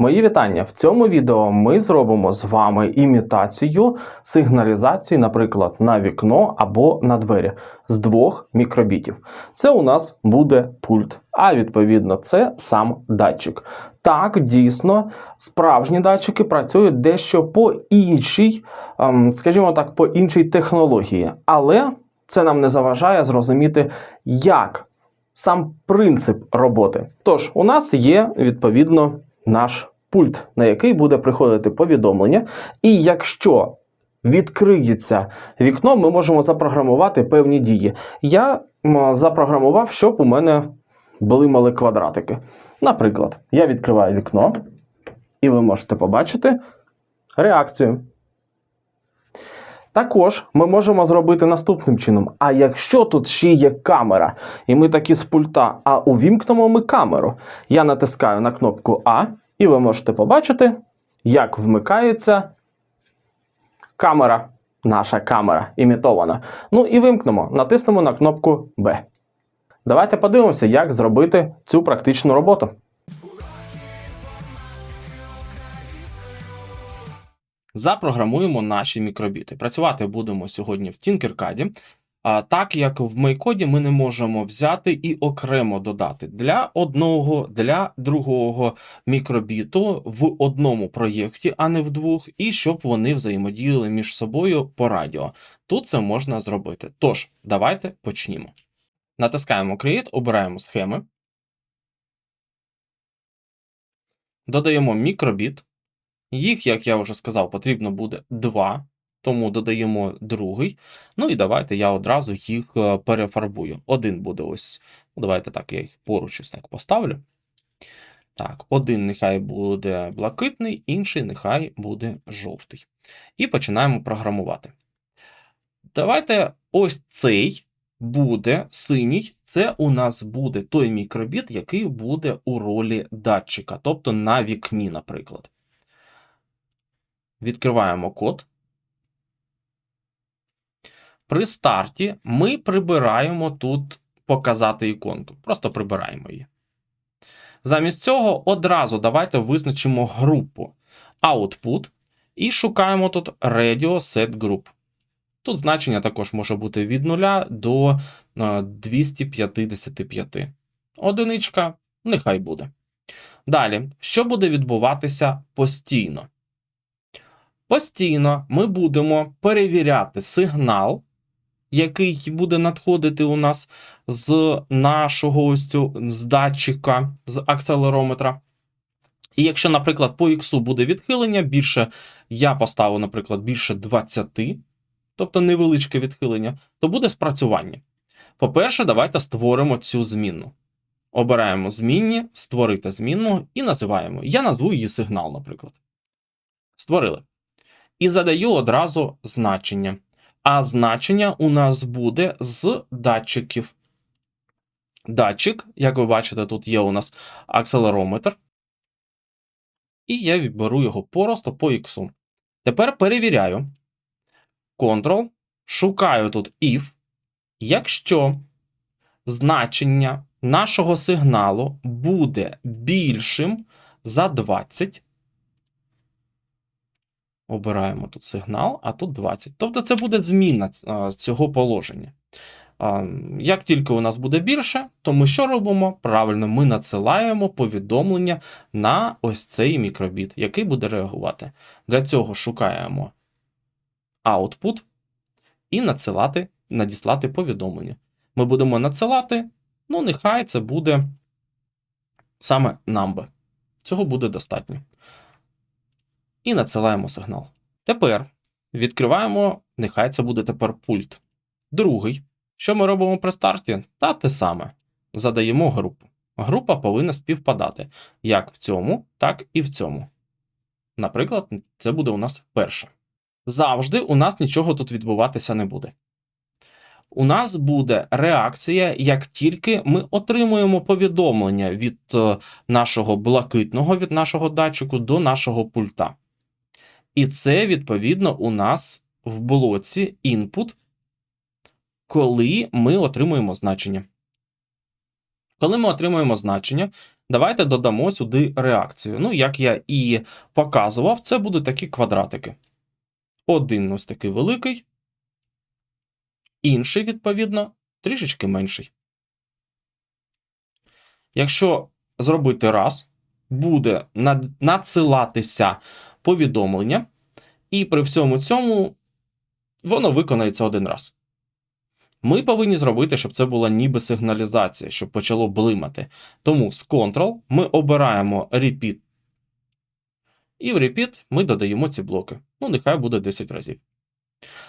Мої вітання. В цьому відео ми зробимо з вами імітацію сигналізації, наприклад, на вікно або на двері з двох мікробітів. Це у нас буде пульт, а відповідно, це сам датчик. Так, дійсно, справжні датчики працюють дещо по іншій, ем, скажімо так, по іншій технології, але це нам не заважає зрозуміти, як сам принцип роботи. Тож, у нас є відповідно наш пульт, на який буде приходити повідомлення. І якщо відкриється вікно, ми можемо запрограмувати певні дії. Я запрограмував, щоб у мене були мали квадратики. Наприклад, я відкриваю вікно, і ви можете побачити реакцію. Також ми можемо зробити наступним чином. А якщо тут ще є камера, і ми такі з пульта, а увімкнемо ми камеру, я натискаю на кнопку А, і ви можете побачити, як вмикається камера, наша камера імітована. Ну і вимкнемо, натиснемо на кнопку Б. Давайте подивимося, як зробити цю практичну роботу. Запрограмуємо наші мікробіти. Працювати будемо сьогодні в Tinkercad. А так як в MakeCode ми не можемо взяти і окремо додати для одного, для другого мікробіту в одному проєкті, а не в двох, і щоб вони взаємодіяли між собою по радіо. Тут це можна зробити. Тож, давайте почнімо. Натискаємо Create, обираємо схеми. Додаємо мікробіт. Їх, як я вже сказав, потрібно буде два, тому додаємо другий. Ну і давайте я одразу їх е, перефарбую. Один буде ось. ну, Давайте так, я їх поруч ось так поставлю. Так, один нехай буде блакитний, інший нехай буде жовтий. І починаємо програмувати. Давайте ось цей буде синій. Це у нас буде той мікробіт, який буде у ролі датчика, тобто на вікні, наприклад. Відкриваємо код. При старті ми прибираємо тут показати іконку. Просто прибираємо її. Замість цього одразу давайте визначимо групу Output і шукаємо тут Radio Set Group. Тут значення також може бути від 0 до е, 255. Одиничка, нехай буде. Далі, що буде відбуватися постійно? Постійно ми будемо перевіряти сигнал, який буде надходити у нас з нашого ось цю, з датчика, з акцелерометра. І якщо, наприклад, по X буде відхилення, більше я поставив, наприклад, більше 20, тобто невеличке відхилення, то буде спрацювання. По-перше, давайте створимо цю змінну. Обираємо змінні, створити змінну і називаємо. Я назву її сигнал, наприклад. Створили. І задаю одразу значення. А значення у нас буде з датчиків. Датчик, як ви бачите, тут є у нас акселерометр. І я відберу його просто по X. Тепер перевіряю. Ctrl, шукаю тут if. Якщо значення нашого сигналу буде більшим за 20, обираємо тут сигнал, а тут 20. Тобто це буде зміна цього положення. Як тільки у нас буде більше, то ми що робимо? Правильно, ми надсилаємо повідомлення на ось цей мікробіт, який буде реагувати. Для цього шукаємо output і надсилати, надіслати повідомлення. Ми будемо надсилати, ну, нехай це буде саме number. Цього буде достатньо. І надсилаємо сигнал. Тепер відкриваємо, нехай це буде тепер пульт. Другий. Що ми робимо при старті? Та те саме. Задаємо групу. Група повинна співпадати як в цьому, так і в цьому. Наприклад, це буде у нас перше. Завжди у нас нічого тут відбуватися не буде. У нас буде реакція, як тільки ми отримуємо повідомлення від е, нашого блакитного, від нашого датчику до нашого пульта. І це, відповідно, у нас в блоці input, коли ми отримуємо значення. Коли ми отримуємо значення, Давайте додамо сюди реакцію. Ну, як я і показував, це будуть такі квадратики. Один ось такий великий, інший, відповідно, трішечки менший. Якщо зробити раз, буде надсилатися повідомлення, і при всьому цьому воно виконається один раз. Ми повинні зробити, щоб це була ніби сигналізація, щоб почало блимати. Тому з Ctrl ми обираємо Repeat. І в Repeat ми додаємо ці блоки. Ну, нехай буде 10 разів.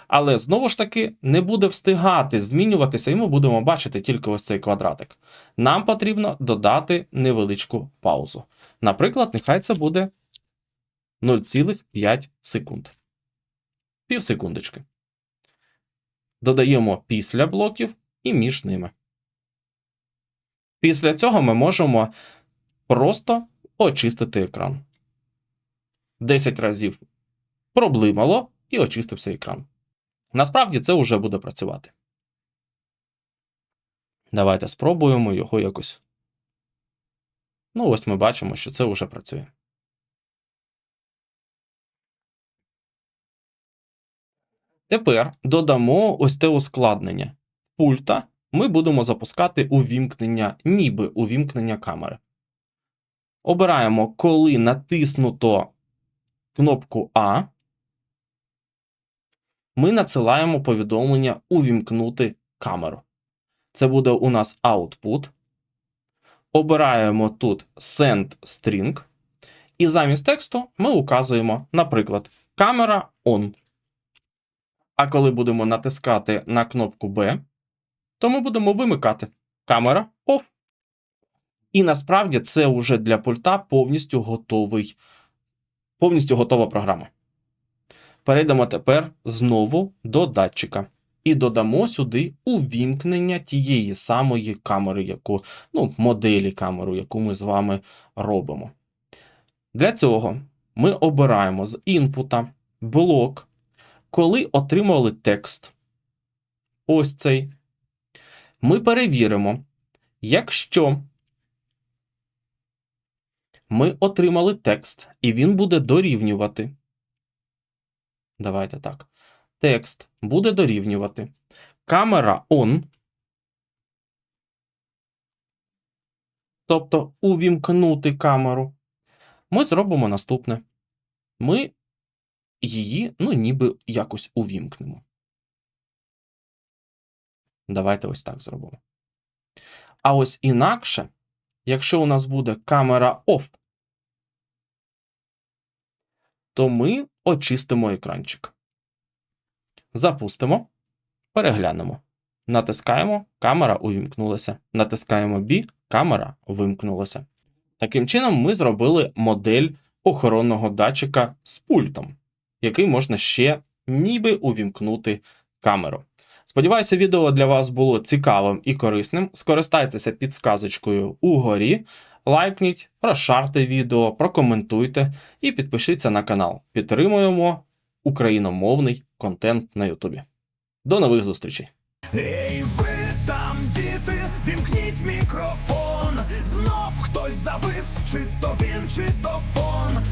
Але знову ж таки не буде встигати змінюватися, і ми будемо бачити тільки ось цей квадратик. Нам потрібно додати невеличку паузу. Наприклад, нехай це буде 0,5 секунд. Пів секундочки. Додаємо після блоків і між ними. Після цього ми можемо просто очистити екран. 10 разів проблимало і очистився екран. Насправді це вже буде працювати. Давайте спробуємо його якось. Ну, ось ми бачимо, що це вже працює. Тепер додамо ось те ускладнення. Пульта ми будемо запускати увімкнення, ніби увімкнення камери. Обираємо, коли натиснуто кнопку А, ми надсилаємо повідомлення увімкнути камеру. Це буде у нас output. Обираємо тут send string. І замість тексту ми указуємо, наприклад, камера on. А коли будемо натискати на кнопку B, то ми будемо вимикати камера off. І насправді це вже для пульта повністю готовий, повністю готова програма. Перейдемо тепер знову до датчика. І додамо сюди увімкнення тієї самої камери, яку, ну, моделі камеру, яку ми з вами робимо. Для цього ми обираємо з інпута блок, коли отримали текст. Ось цей. Ми перевіримо, якщо ми отримали текст, і він буде дорівнювати. Давайте так. Текст буде дорівнювати. Камера on. Тобто увімкнути камеру. Ми зробимо наступне. Ми її, ну, ніби якось увімкнемо. Давайте ось так зробимо. А ось інакше, якщо у нас буде камера off, то ми очистимо екранчик. Запустимо, переглянемо. Натискаємо, камера увімкнулася. Натискаємо B, камера вимкнулася. Таким чином, ми зробили модель охоронного датчика з пультом, який можна ще ніби увімкнути камеру. Сподіваюся, відео для вас було цікавим і корисним. Скористайтеся підсказочкою угорі, лайкніть, розшарте відео, прокоментуйте і підпишіться на канал. Підтримуємо україномовний контент на Ютубі. До нових зустрічей! Ей, ви там, діти, вімкніть мікрофон. Знов хтось завис, чи то він, чи то фон.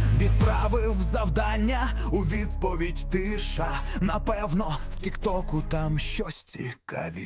Відправив завдання у відповідь тиша. Напевно, в Тіктоку там щось цікаві.